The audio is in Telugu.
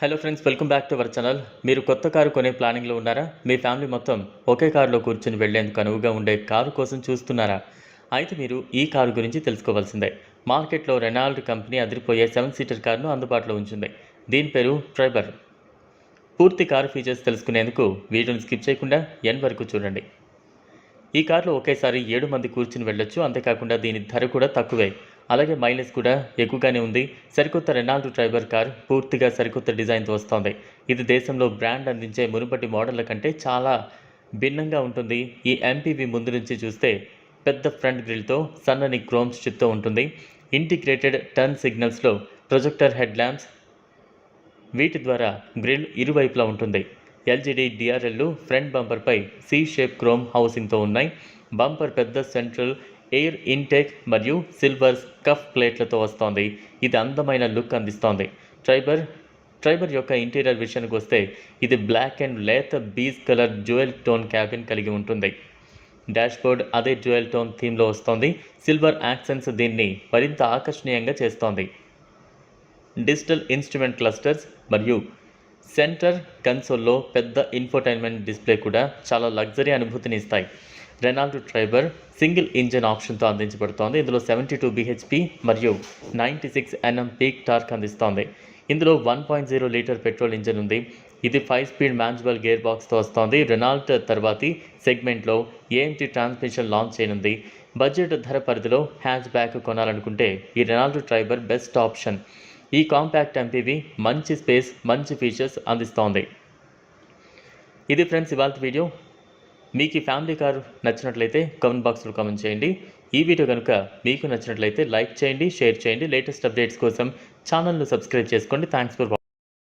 Hello friends welcome back to our channel మీరు కొత్త కారు కొనే ప్లానింగ్లో ఉన్నారా? మీ ఫ్యామిలీ మొత్తం ఒకే కారులో కూర్చుని వెళ్ళేందుకు అనువుగా ఉండే కారు కోసం చూస్తున్నారా? అయితే మీరు ఈ కారు గురించి తెలుసుకోవాల్సిందే. మార్కెట్లో రెనాల్డ్ కంపెనీ అదిరిపోయే సెవెన్ సీటర్ కారును అందుబాటులో ఉంచింది. దీని పేరు ట్రైబర్ పూర్తి కారు ఫీచర్స్ తెలుసుకునేందుకు వీడియోని స్కిప్ చేయకుండా ఎన్ వరకు చూడండి. ఈ కారులో ఒకేసారి ఏడు మంది కూర్చుని వెళ్ళొచ్చు. అంతేకాకుండా దీని ధర కూడా తక్కువే. అలాగే మైలేజ్ కూడా ఎక్కువగానే ఉంది. సరికొత్త రెనాల్డో డ్రైవర్ కార్ పూర్తిగా సరికొత్త డిజైన్తో వస్తోంది. ఇది దేశంలో బ్రాండ్ అందించే మునుపటి మోడళ్ళ కంటే చాలా భిన్నంగా ఉంటుంది. ఈ ఎంపీవీ ముందు నుంచి చూస్తే పెద్ద ఫ్రంట్ గ్రిల్తో సన్నని క్రోమ్ స్ట్రిప్తో ఉంటుంది. ఇంటిగ్రేటెడ్ టర్న్ సిగ్నల్స్లో ప్రొజెక్టర్ హెడ్ ల్యాంప్స్ వీటి ద్వారా గ్రిల్ ఇరువైపులా ఉంటుంది. ఎల్జీడీ డిఆర్ఎల్లు ఫ్రంట్ బంపర్పై సి షేప్ క్రోమ్ హౌసింగ్తో ఉన్నాయి. బంపర్ పెద్ద సెంట్రల్ ఎయిర్ ఇంటెక్ మరియు సిల్వర్ కఫ్ ప్లేట్లతో వస్తోంది. ఇది అందమైన లుక్ అందిస్తోంది. ట్రైబర్ ట్రైబర్ యొక్క ఇంటీరియర్ విషయానికి వస్తే ఇది బ్లాక్ అండ్ లేత beige colour jewel tone cabin కలిగి ఉంటుంది. డాష్బోర్డ్ అదే జ్యువెల్ టోన్ థీమ్లో వస్తోంది. సిల్వర్ యాక్సెన్స్ దీన్ని మరింత ఆకర్షణీయంగా చేస్తోంది. డిజిటల్ ఇన్స్ట్రుమెంట్ క్లస్టర్స్ మరియు సెంటర్ కన్సోల్లో పెద్ద ఇన్ఫోటైన్మెంట్ డిస్ప్లే కూడా చాలా లగ్జరీ అనుభూతిని ఇస్తాయి. రెనాల్డో ట్రైబర్ సింగిల్ ఇంజన్ ఆప్షన్తో అందించబడుతోంది. ఇందులో సెవెంటీ టూ బీహెచ్పి మరియు ninety six Nm peak torque అందిస్తోంది. ఇందులో one point zero litre petrol engine ఉంది. ఇది ఫైవ్ స్పీడ్ మాన్యువల్ గేర్ బాక్స్తో వస్తోంది రెనాల్ట్ తర్వాతి సెగ్మెంట్లో ఏఎంటి ట్రాన్స్మిషన్ లాంచ్ చేయనుంది. బడ్జెట్ ధర పరిధిలో హ్యాచ్ బ్యాక్ కొనాలనుకుంటే ఈ రెనాల్డో ట్రైబర్ బెస్ట్ ఆప్షన్ ఈ కాంపాక్ట్ ఎంపీవి మంచి స్పేస్ మంచి ఫీచర్స్ అందిస్తోంది. ఇది ఫ్రెండ్స్ ఇవాళ వీడియో మీకు ఈ ఫ్యామిలీ కారు నచ్చినట్లయితే కామెంట్ బాక్స్లో కామెంట్ చేయండి. ఈ వీడియో కనుక మీకు నచ్చినట్లయితే లైక్ చేయండి షేర్ చేయండి. లేటెస్ట్ అప్డేట్స్ కోసం ఛానల్ను సబ్స్క్రైబ్ చేసుకోండి. Thanks for